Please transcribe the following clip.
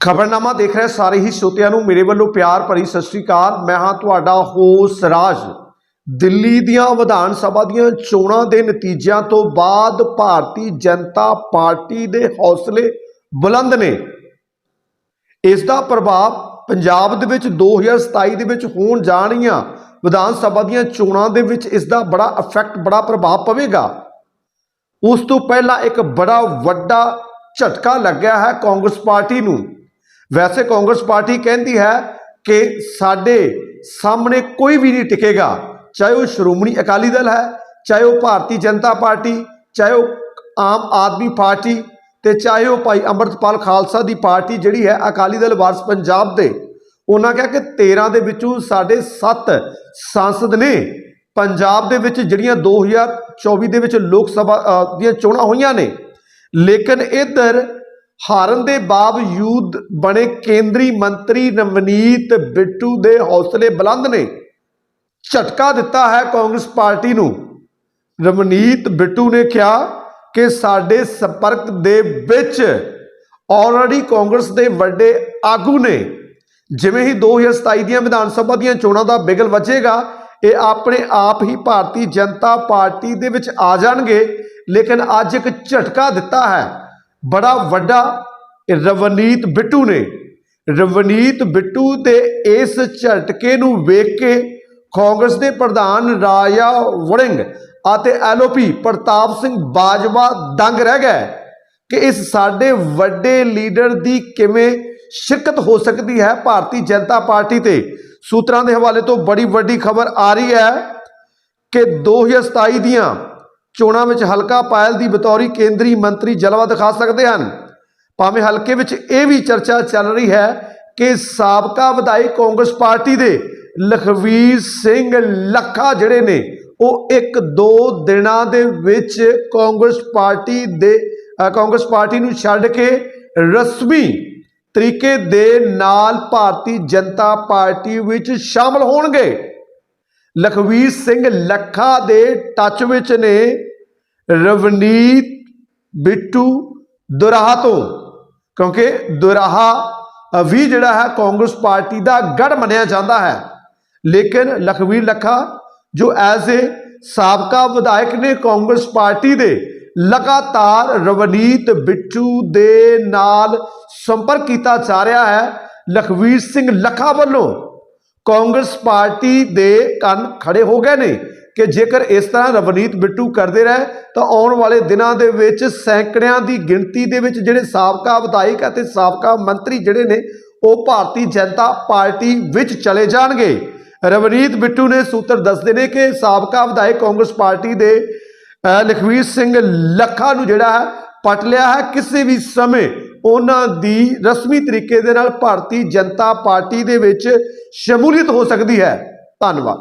ਖਬਰਨਾਮਾ ਦੇਖ ਰਹੇ ਸਾਰੇ ਹੀ ਸਰੋਤਿਆਂ ਨੂੰ ਮੇਰੇ ਵੱਲੋਂ ਪਿਆਰ ਭਰੀ ਸਤਿ ਸ੍ਰੀ ਅਕਾਲ। ਮੈਂ ਹਾਂ ਤੁਹਾਡਾ ਹੋਸ ਰਾਜ। ਦਿੱਲੀ ਦੀਆਂ ਵਿਧਾਨ ਸਭਾ ਦੀਆਂ ਚੋਣਾਂ ਦੇ ਨਤੀਜਿਆਂ ਤੋਂ ਬਾਅਦ ਭਾਰਤੀ ਜਨਤਾ ਪਾਰਟੀ ਦੇ ਹੌਸਲੇ ਬੁਲੰਦ ਨੇ। ਇਸ ਦਾ ਪ੍ਰਭਾਵ ਪੰਜਾਬ ਦੇ ਵਿੱਚ 2027 ਦੇ ਵਿੱਚ ਹੋਣ ਜਾ ਰਹੀਆਂ ਵਿਧਾਨ ਸਭਾ ਦੀਆਂ ਚੋਣਾਂ ਦੇ ਵਿੱਚ ਇਸ ਦਾ ਬੜਾ ਇਫੈਕਟ ਬੜਾ ਪ੍ਰਭਾਵ ਪਵੇਗਾ। ਉਸ ਤੋਂ ਪਹਿਲਾਂ ਇੱਕ ਬੜਾ ਵੱਡਾ ਝਟਕਾ ਲੱਗਿਆ ਹੈ ਕਾਂਗਰਸ ਪਾਰਟੀ ਨੂੰ। ਵੈਸੇ ਕਾਂਗਰਸ ਪਾਰਟੀ ਕਹਿੰਦੀ ਹੈ ਕਿ ਸਾਡੇ ਸਾਹਮਣੇ ਕੋਈ ਵੀ ਨਹੀਂ ਟਿਕੇਗਾ, ਚਾਹੇ ਉਹ ਸ਼੍ਰੋਮਣੀ ਅਕਾਲੀ ਦਲ ਹੈ, ਚਾਹੇ ਉਹ ਭਾਰਤੀ ਜਨਤਾ ਪਾਰਟੀ, ਚਾਹੇ ਉਹ ਆਮ ਆਦਮੀ ਪਾਰਟੀ ਤੇ ਚਾਹੇ ਉਹ ਭਾਈ ਅੰਮ੍ਰਿਤਪਾਲ ਖਾਲਸਾ ਦੀ ਪਾਰਟੀ ਜਿਹੜੀ ਹੈ ਅਕਾਲੀ ਦਲ ਵਾਰਸ ਪੰਜਾਬ ਦੇ, ਉਹਨਾਂ ਕਿਹਾ ਕਿ 13 ਦੇ ਵਿੱਚੋਂ ਸਾਡੇ 7 ਸੰਸਦ ਨੇ ਪੰਜਾਬ ਦੇ ਵਿੱਚ ਜਿਹੜੀਆਂ 2024 ਦੇ ਵਿੱਚ ਲੋਕ ਸਭਾ ਦੀਆਂ ਚੋਣਾਂ ਹੋਈਆਂ ਨੇ। ਲੇਕਿਨ ਇੱਧਰ ਹਾਰਨ ਦੇ ਬਾਵਜੂਦ ਬਣੇ ਕੇਂਦਰੀ ਮੰਤਰੀ ਨਵਨੀਤ ਬਿੱਟੂ ਦੇ ਹੌਸਲੇ ਬੁਲੰਦ ਨੇ ਝਟਕਾ ਦਿੱਤਾ ਹੈ ਕਾਂਗਰਸ ਪਾਰਟੀ ਨੂੰ। ਰਮਨੀਤ ਬਿੱਟੂ ਨੇ ਕਿਹਾ ਕਿ ਸਾਡੇ ਸੰਪਰਕ ਦੇ ਵਿੱਚ ਆਲਰੇਡੀ ਕਾਂਗਰਸ ਦੇ ਵੱਡੇ ਆਗੂ ਨੇ। ਜਿਵੇਂ ਹੀ 2027 ਦੀਆਂ ਵਿਧਾਨ ਸਭਾ ਦੀਆਂ ਚੋਣਾਂ ਦਾ ਬਿਗਲ ਵੱਜੇਗਾ, ਇਹ ਆਪਣੇ ਆਪ ਹੀ ਭਾਰਤੀ ਜਨਤਾ ਪਾਰਟੀ ਦੇ ਵਿੱਚ ਆ ਜਾਣਗੇ, ਲੇਕਿਨ ਅੱਜ ਇੱਕ ਝਟਕਾ ਦਿੱਤਾ ਹੈ। ਬੜਾ ਵੱਡਾ ਰਵਨੀਤ ਬਿੱਟੂ ਨੇ। ਰਵਨੀਤ ਬਿੱਟੂ ਦੇ ਇਸ ਝਟਕੇ ਨੂੰ ਵੇਖ ਕੇ ਕਾਂਗਰਸ ਦੇ ਪ੍ਰਧਾਨ ਰਾਜਾ ਵੜਿੰਗ ਅਤੇ ਐਲਓਪੀ ਪ੍ਰਤਾਪ ਸਿੰਘ ਬਾਜਵਾ ਦੰਗ ਰਹਿ ਗਏ ਕਿ ਇਸ ਸਾਡੇ ਵੱਡੇ ਲੀਡਰ ਦੀ ਕਿਵੇਂ ਸ਼ਿਰਕਤ ਹੋ ਸਕਦੀ ਹੈ ਭਾਰਤੀ ਜਨਤਾ ਪਾਰਟੀ ਤੇ। ਸੂਤਰਾਂ ਦੇ ਹਵਾਲੇ ਤੋਂ ਬੜੀ ਵੱਡੀ ਖਬਰ ਆ ਰਹੀ ਹੈ ਕਿ 2027 ਦੀਆਂ ਚੋਣਾਂ ਵਿੱਚ ਹਲਕਾ ਪਾਇਲ ਦੀ ਬਤੌਰੀ ਕੇਂਦਰੀ ਮੰਤਰੀ ਜਲਵਾ ਦਿਖਾ ਸਕਦੇ ਹਨ। ਭਾਵੇਂ ਹਲਕੇ ਵਿੱਚ ਇਹ ਵੀ ਚਰਚਾ ਚੱਲ ਰਹੀ ਹੈ ਕਿ ਸਾਬਕਾ ਵਿਧਾਇਕ ਕਾਂਗਰਸ ਪਾਰਟੀ ਦੇ ਲਖਵੀਰ ਸਿੰਘ ਲੱਖਾ ਜਿਹੜੇ ਨੇ, ਉਹ ਇੱਕ ਦੋ ਦਿਨਾਂ ਦੇ ਵਿੱਚ ਕਾਂਗਰਸ ਪਾਰਟੀ ਦੇ ਕਾਂਗਰਸ ਪਾਰਟੀ ਨੂੰ ਛੱਡ ਕੇ ਰਸਮੀ ਤਰੀਕੇ ਦੇ ਨਾਲ ਭਾਰਤੀ ਜਨਤਾ ਪਾਰਟੀ ਵਿੱਚ ਸ਼ਾਮਲ ਹੋਣਗੇ। ਲਖਵੀਰ ਸਿੰਘ ਲੱਖਾ ਦੇ ਟੱਚ ਵਿੱਚ ਨੇ। ਰਵਨੀਤ ਬਿੱਟੂ ਦੁਰਾਹਾ ਤੋਂ, ਕਿਉਂਕਿ ਦੁਰਾਹਾ ਵੀ ਜਿਹੜਾ ਹੈ ਕਾਂਗਰਸ ਪਾਰਟੀ ਦਾ ਗੜ ਮੰਨਿਆ ਜਾਂਦਾ ਹੈ। ਲੇਕਿਨ ਲਖਵੀਰ ਲੱਖਾ, ਜੋ ਐਜ਼ ਏ ਸਾਬਕਾ ਵਿਧਾਇਕ ਨੇ ਕਾਂਗਰਸ ਪਾਰਟੀ ਦੇ, ਲਗਾਤਾਰ ਰਵਨੀਤ ਬਿੱਟੂ ਦੇ ਨਾਲ ਸੰਪਰਕ ਕੀਤਾ ਜਾ ਰਿਹਾ ਹੈ ਲਖਵੀਰ ਸਿੰਘ ਲੱਖਾ ਵੱਲੋਂ। ਕਾਂਗਰਸ ਪਾਰਟੀ ਦੇ ਕੰਨ ਖੜੇ ਹੋ ਗਏ ਨੇ। ਕਿ ਜੇਕਰ ਇਸ ਤਰ੍ਹਾਂ ਰਵਨੀਤ ਬਿੱਟੂ ਕਰਦੇ ਰਹੇ, ਤਾਂ ਆਉਣ ਵਾਲੇ ਦਿਨਾਂ ਦੇ ਵਿੱਚ ਸੈਂਕੜਿਆਂ ਦੀ ਗਿਣਤੀ ਦੇ ਵਿੱਚ ਜਿਹੜੇ ਸਾਬਕਾ ਵਿਧਾਇਕ ਅਤੇ ਸਾਬਕਾ ਮੰਤਰੀ ਜਿਹੜੇ ਨੇ, ਉਹ ਭਾਰਤੀ ਜਨਤਾ ਪਾਰਟੀ ਵਿੱਚ ਚਲੇ ਜਾਣਗੇ। ਰਵਨੀਤ ਬਿੱਟੂ ਨੇ ਸੂਤਰ ਦੱਸਦੇ ਨੇ ਕਿ ਸਾਬਕਾ ਵਿਧਾਇਕ ਕਾਂਗਰਸ ਪਾਰਟੀ ਦੇ ਲਖਵੀਰ ਸਿੰਘ ਲੱਖਾ ਨੂੰ ਜਿਹੜਾ ਹੈ, ਪਟ ਲਿਆ ਹੈ। ਕਿਸੇ ਵੀ ਸਮੇਂ ਉਹਨਾਂ ਦੀ ਰਸਮੀ ਤਰੀਕੇ ਦੇ ਨਾਲ ਭਾਰਤੀ ਜਨਤਾ ਪਾਰਟੀ ਦੇ ਵਿੱਚ ਸ਼ਮੂਲੀਅਤ ਹੋ ਸਕਦੀ ਹੈ। ਧੰਨਵਾਦ।